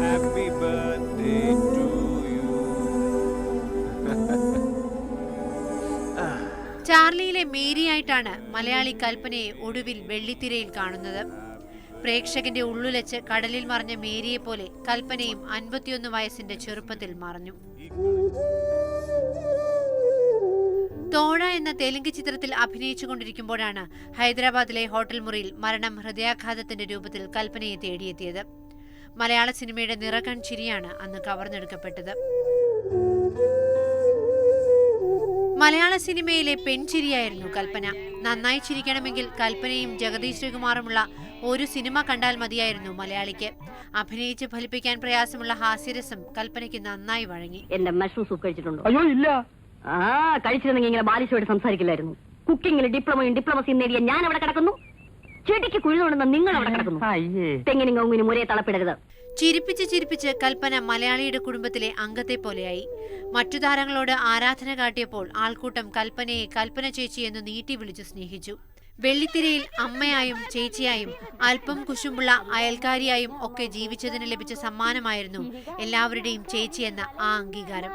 Happy birthday to you. ചാർലിയിലെ മേരിയായിട്ടാണ് മലയാളി കൽപ്പനയെ ഒടുവിൽ വെള്ളിത്തിരയിൽ കാണുന്നത് പ്രേക്ഷകന്റെ ഉള്ളുലച്ച് കടലിൽ മറിഞ്ഞ മേരിയെ പോലെ കൽപ്പനയും അൻപത്തിയൊന്ന് വയസ്സിന്റെ ചെറുപ്പത്തിൽ മറഞ്ഞു എന്ന തെലുങ്ക് ചിത്രത്തിൽ അഭിനയിച്ചുകൊണ്ടിരിക്കുമ്പോഴാണ് ഹൈദരാബാദിലെ ഹോട്ടൽ മുറിയിൽ മരണം ഹൃദയാഘാതത്തിന്റെ രൂപത്തിൽ കൽപ്പനയെ തേടിയെത്തിയത്. മലയാള സിനിമയുടെ നിറകൺ ചിരിയാണ് അന്ന് കവർന്നെടുക്കപ്പെട്ടത്. മലയാള സിനിമയിലെ പെൺചിരിയായിരുന്നു കൽപ്പന. നന്നായി ചിരിക്കണമെങ്കിൽ കൽപ്പനയും ജഗദീഷ് ശ്രീകുമാറുമുള്ള ഒരു സിനിമ കണ്ടാൽ മതിയായിരുന്നു മലയാളിക്ക്. അഭിനയിച്ച് ഫലിപ്പിക്കാൻ പ്രയാസമുള്ള ഹാസ്യരസം കൽപ്പനയ്ക്ക് നന്നായി വഴങ്ങി. എന്റെ മഷ്റൂം സൂപ്പ് കഴിച്ചിട്ടുണ്ടോ അയ്യോ ഇല്ല. ആ കഴിച്ചിരുന്നെങ്കിൽ ഇങ്ങനെ ബാലിശോട് സംസാരിക്കില്ലായിരുന്നു. കുക്കിങ്ങിൽ ഡിപ്ലോമയും ഡിപ്ലോമസിയും നേടിയ ഞാൻ അവിടെ കിടക്കുന്നു. ചെടിക്ക് കുഴിതുണ്ടെന്ന് നിങ്ങൾ അവിടെ കിടക്കുന്നു തെങ്ങിനും ഒരേ തളപ്പിടരുത്. ചിരിപ്പിച്ച് ചിരിപ്പിച്ച് കൽപ്പന മലയാളിയുടെ കുടുംബത്തിലെ അംഗത്തെ പോലെയായി. മറ്റു താരങ്ങളോട് ആരാധന കാട്ടിയപ്പോൾ ആൾക്കൂട്ടം കൽപ്പനയെ കൽപ്പന ചേച്ചി എന്ന് നീട്ടി വിളിച്ചു സ്നേഹിച്ചു. വെള്ളിത്തിരയിൽ അമ്മയായും ചേച്ചിയായും അല്പം കുശുമ്പുള്ള അയൽക്കാരിയായും ഒക്കെ ജീവിച്ചതിന് ലഭിച്ച സമ്മാനമായിരുന്നു എല്ലാവരുടെയും ചേച്ചി എന്ന ആ അംഗീകാരം.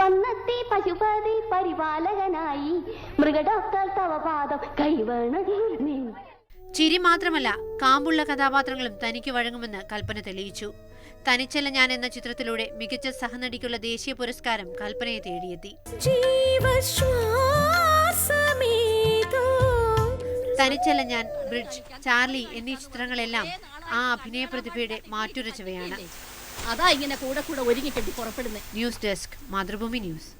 വന്നെത്തി പശുപതി പരിപാലകനായി. മൃഗഡോക്ടർ തവ പാദം ചിരി മാത്രമല്ല കാമ്പുള്ള കഥാപാത്രങ്ങളും തനിക്ക് വഴങ്ങുമെന്ന് കൽപ്പന തെളിയിച്ചു. തനിച്ചല്ല ഞാൻ എന്ന ചിത്രത്തിലൂടെ മികച്ച സഹനടിക്കുള്ള ദേശീയ പുരസ്കാരം കൽപ്പനയെ തേടിയെത്തി. തനിച്ചല്ല ഞാൻ ബ്രിഡ്ജ് ചാർലി എന്നീ ചിത്രങ്ങളെല്ലാം ആ അഭിനയ പ്രതിഭയുടെ മാറ്റുരച്ചവയാണ്. അതാ ഇങ്ങനെ കൂടെ കൂടെ ഒരുങ്ങിക്കെട്ടി പുറപ്പെടുന്നത് ന്യൂസ് ഡെസ്ക് മാതൃഭൂമി ന്യൂസ്.